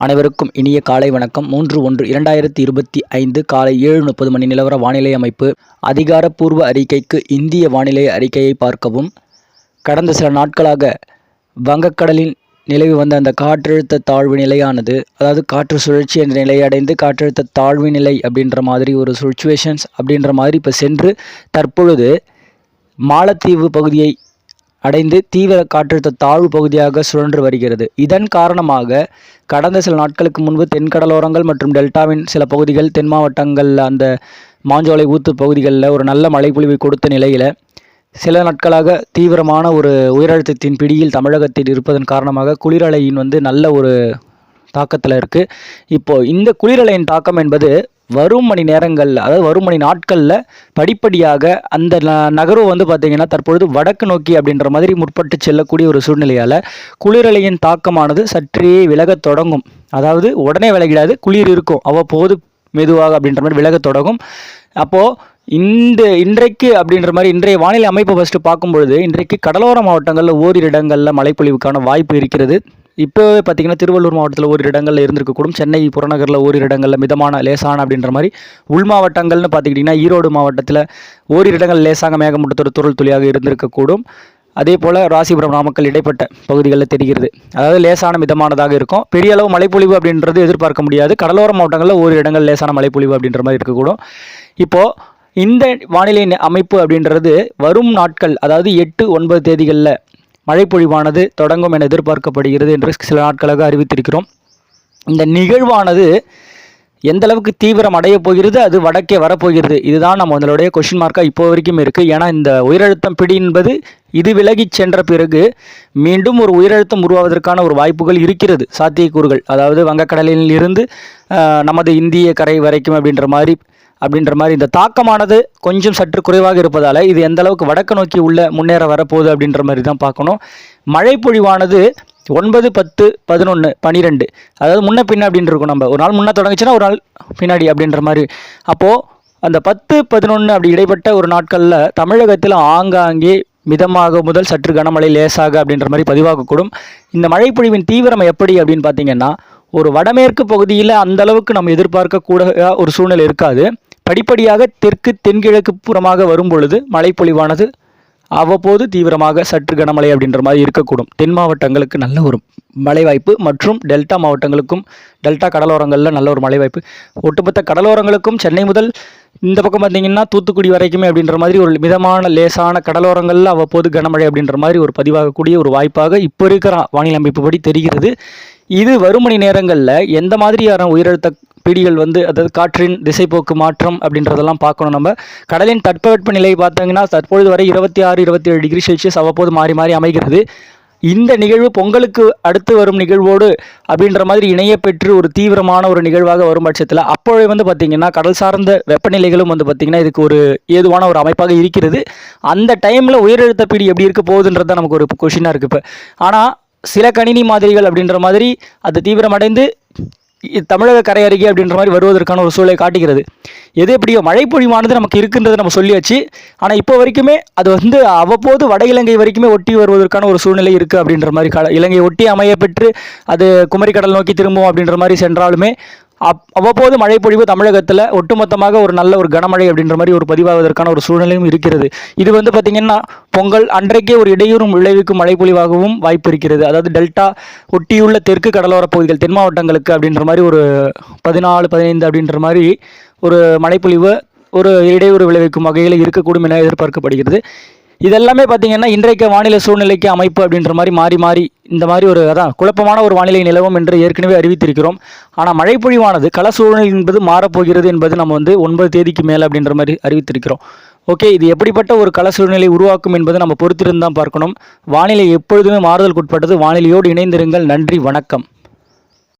அனைவருக்கும் இனிய காலை வணக்கம். மூன்று ஒன்று இரண்டாயிரத்தி இருபத்தி ஐந்து காலை ஏழு முப்பது மணி நிலவர வானிலை அமைப்பு அதிகாரப்பூர்வ அறிக்கைக்கு இந்திய வானிலை அறிக்கையை பார்க்கவும். கடந்த சில நாட்களாக வங்கக்கடலின் நிலவி வந்த அந்த காற்றழுத்த தாழ்வு நிலையானது அதாவது காற்று சுழற்சி என்ற நிலையை அடைந்து காற்றழுத்த தாழ்வு நிலை அப்படின்ற மாதிரி ஒரு சுச்சுவேஷன்ஸ் அப்படின்ற மாதிரி இப்போ சென்று தற்பொழுது மாலத்தீவு பகுதியை அடைந்து தீவிர காற்றழுத்த தாழ்வு பகுதியாக சுழன்று வருகிறது. இதன் காரணமாக கடந்த சில நாட்களுக்கு முன்பு தென்கடலோரங்கள் மற்றும் டெல்டாவின் சில பகுதிகள் தென் மாவட்டங்களில் அந்த மாஞ்சோலை ஊத்து பகுதிகளில் ஒரு நல்ல மழைப்பொழிவை கொடுத்த நிலையில் சில நாட்களாக தீவிரமான ஒரு உயரழுத்தத்தின் பிடியில் தமிழகத்தில் இருப்பதன் காரணமாக குளிரலையின் வந்து நல்ல ஒரு தாக்கத்தில் இருக்குது இப்போது இந்த குளிரலையின் தாக்கம் என்பது வரும் மணி நேரங்களில் அதாவது வரும் மணி நாட்களில் படிப்படியாக அந்த ந நகர்வு வந்து பார்த்திங்கன்னா தற்பொழுது வடக்கு நோக்கி அப்படின்ற மாதிரி முற்பட்டு செல்லக்கூடிய ஒரு சூழ்நிலையால் குளிரலையின் தாக்கமானது சற்றே விலகத் தொடங்கும். அதாவது உடனே விலகிடாது குளிர் இருக்கும். அவ்வப்போது மெதுவாக அப்படின்ற மாதிரி விலகத் தொடங்கும். அப்போது இந்த இன்றைக்கு அப்படின்ற மாதிரி இன்றைய வானிலை அமைப்பு ஃபஸ்ட்டு பார்க்கும்பொழுது இன்றைக்கு கடலோர மாவட்டங்களில் ஓரிரு இடங்களில் மழைப்பொழிவுக்கான வாய்ப்பு இருக்கிறது. இப்போவே பார்த்தீங்கன்னா திருவள்ளூர் மாவட்டத்தில் ஒரு இடங்களில் இருந்திருக்கக்கூடும். சென்னை புறநகரில் ஒரு இடங்களில் மிதமான லேசான அப்படின்ற மாதிரி உள் மாவட்டங்கள்னு பார்த்துக்கிட்டிங்கன்னா ஈரோடு மாவட்டத்தில் ஓரிரு இடங்கள் லேசாக மேகமூட்டத்தோட துருள் துளியாக இருந்திருக்கக்கூடும். அதே போல் ராசிபுரம் நாமக்கல் இடைப்பட்ட பகுதிகளில் தெரிகிறது. அதாவது லேசான மிதமானதாக இருக்கும். பெரிய அளவு மழைப்பொழிவு அப்படின்றது எதிர்பார்க்க முடியாது. கடலோர மாவட்டங்களில் ஒரு இடங்கள் லேசான மழைப்பொழிவு அப்படின்ற மாதிரி இருக்கக்கூடும். இப்போது இந்த வானிலை அமைப்பு அப்படின்றது வரும் நாட்கள் அதாவது எட்டு ஒன்பது தேதிகளில் மழைப்பொழிவானது தொடங்கும் என எதிர்பார்க்கப்படுகிறது என்று சில நாட்களாக அறிவித்திருக்கிறோம். இந்த நிகழ்வானது எந்த அளவுக்கு தீவிரம் அடைய போகிறது அது வடக்கே வரப்போகிறது. இதுதான் நம்ம அதனுடைய கொஷின் மார்க்காக இப்போ வரைக்கும் இருக்குது ஏன்னா இந்த உயிரழுத்தம் பிடி என்பது இது விலகிச் சென்ற பிறகு மீண்டும் ஒரு உயிரழுத்தம் உருவாவதற்கான ஒரு வாய்ப்புகள் இருக்கிறது. சாத்தியக்கூறுகள். அதாவது வங்கக்கடலில் இருந்து நமது இந்திய கரை வரைக்கும் அப்படின்ற மாதிரி அப்படின்ற மாதிரி இந்த தாக்கமானது கொஞ்சம் சற்று குறைவாக இருப்பதால் இது எந்த அளவுக்கு வடக்கு நோக்கி உள்ள முன்னேற வரப்போகுது அப்படின்ற மாதிரி தான் பார்க்கணும். மழைப்பொழிவானது ஒன்பது பத்து பதினொன்று பன்னிரெண்டு அதாவது முன்ன பின்ன அப்படின்னு இருக்கும் நம்ம. ஒரு நாள் முன்ன தொடங்குச்சுன்னா ஒரு நாள் பின்னாடி அப்படின்ற மாதிரி. அப்போது அந்த பத்து பதினொன்று அப்படி இடைப்பட்ட ஒரு நாட்களில் தமிழகத்தில் ஆங்காங்கே மிதமாக முதல் சற்று கனமழை லேசாக அப்படின்ற மாதிரி பதிவாகக்கூடும். இந்த மழைப்பொழிவின் தீவிரம் எப்படி அப்படின்னு பார்த்தீங்கன்னா ஒரு வடமேற்கு பகுதியில் அந்தளவுக்கு நம்ம எதிர்பார்க்கக்கூட ஒரு சூழ்நிலை இருக்காது. படிப்படியாக தெற்கு தென்கிழக்கு புறமாக வரும் பொழுது மழைப்பொழிவானது அவ்வப்போது தீவிரமாக சற்று கனமழை அப்படின்ற மாதிரி இருக்கக்கூடும். தென் மாவட்டங்களுக்கு நல்ல ஒரு மழை வாய்ப்பு மற்றும் டெல்டா மாவட்டங்களுக்கும் டெல்டா கடலோரங்களில் நல்ல ஒரு மழை வாய்ப்பு ஒட்டுமொத்த கடலோரங்களுக்கும் சென்னை முதல் இந்த பக்கம் பார்த்தீங்கன்னா தூத்துக்குடி வரைக்குமே அப்படின்ற மாதிரி ஒரு மிதமான லேசான கடலோரங்களில் அவ்வப்போது கனமழை அப்படின்ற மாதிரி ஒரு பதிவாகக்கூடிய ஒரு வாய்ப்பாக இப்போ இருக்கிற வானிலை அமைப்பு படி தெரிகிறது. இது வரும் மணி நேரங்களில் எந்த மாதிரியான உயரழுத்த பிடிகள் வந்து அதாவது காற்றின் திசைப்போக்கு மாற்றம் அப்படின்றதெல்லாம் பார்க்கணும் நம்ம. கடலின் தட்பவெட்ப நிலை பார்த்தீங்கன்னா தற்பொழுது வரை இருபத்தி ஆறு இருபத்தி ஏழு டிகிரி செல்சியஸ் அவ்வப்போது மாறி மாறி அமைகிறது. இந்த நிகழ்வு பொங்கலுக்கு அடுத்து வரும் நிகழ்வோடு அப்படின்ற மாதிரி இணைய பெற்று ஒரு தீவிரமான ஒரு நிகழ்வாக வரும் பட்சத்தில் அப்பொழுது வந்து பார்த்திங்கன்னா கடல் சார்ந்த வெப்பநிலைகளும் வந்து பார்த்திங்கன்னா இதுக்கு ஒரு ஏதுவான ஒரு அமைப்பாக இருக்கிறது. அந்த டைமில் உயரழுத்த பிடி எப்படி இருக்க போகுதுன்றது தான் நமக்கு ஒரு கொஷினாக இருக்குது இப்போ. ஆனால் சில கணினி மாதிரிகள் அப்படின்ற மாதிரி அது தீவிரமடைந்து தமிழக கரை அருகே அப்படின்ற மாதிரி வருவதற்கான ஒரு சூழலை காட்டுகிறது. எது எப்படியோ மழைப்பொழிவானது நமக்கு இருக்குன்றதை நம்ம சொல்லியாச்சு. ஆனால் இப்போ வரைக்குமே அது வந்து அவ்வப்போது வட இலங்கை வரைக்குமே ஒட்டி வருவதற்கான ஒரு சூழ்நிலை இருக்குது அப்படின்ற மாதிரி கால இலங்கை ஒட்டி அமைய பெற்று அது குமரிக்கடல் நோக்கி திரும்பும் அப்படின்ற மாதிரி சென்றாலுமே அப் அவ்வப்போது மழைப்பொழிவு தமிழகத்தில் ஒட்டுமொத்தமாக ஒரு நல்ல ஒரு கனமழை அப்படின்ற மாதிரி ஒரு பதிவாவதற்கான ஒரு சூழ்நிலையும் இருக்கிறது. இது வந்து பார்த்திங்கன்னா பொங்கல் அன்றைக்கே ஒரு இடையூறும் விளைவிக்கும் மழைப்பொழிவாகவும் வாய்ப்பு இருக்கிறது. அதாவது டெல்டா ஒட்டியுள்ள தெற்கு கடலோர பகுதிகள் தென் மாவட்டங்களுக்கு அப்படின்ற மாதிரி ஒரு பதினாலு பதினைந்து அப்படின்ற மாதிரி ஒரு மழைப்பொழிவு ஒரு இடையூறு விளைவிக்கும் வகையில் இருக்கக்கூடும் என எதிர்பார்க்கப்படுகிறது. இதெல்லாமே பார்த்தீங்கன்னா இன்றைக்கு வானிலை சூழ்நிலைக்கு அமைப்பு அப்படின்ற மாதிரி மாறி மாறி இந்த மாதிரி ஒரு அதான் குழப்பமான ஒரு வானிலை நிலவும் என்று ஏற்கனவே அறிவித்திருக்கிறோம். ஆனால் மழைப்பொழிவானது கள சூழ்நிலை என்பது மாறப்போகிறது என்பது நம்ம வந்து ஒன்பது தேதிக்கு மேலே அப்படின்ற மாதிரி அறிவித்திருக்கிறோம். ஓகே இது எப்படிப்பட்ட ஒரு கள சூழ்நிலை உருவாக்கும் என்பது நம்ம பொறுத்திருந்து தான் பார்க்கணும். வானிலை எப்பொழுதுமே மாறுதலுக்குட்பட்டது வானிலையோடு இணைந்திருங்கள். நன்றி வணக்கம்.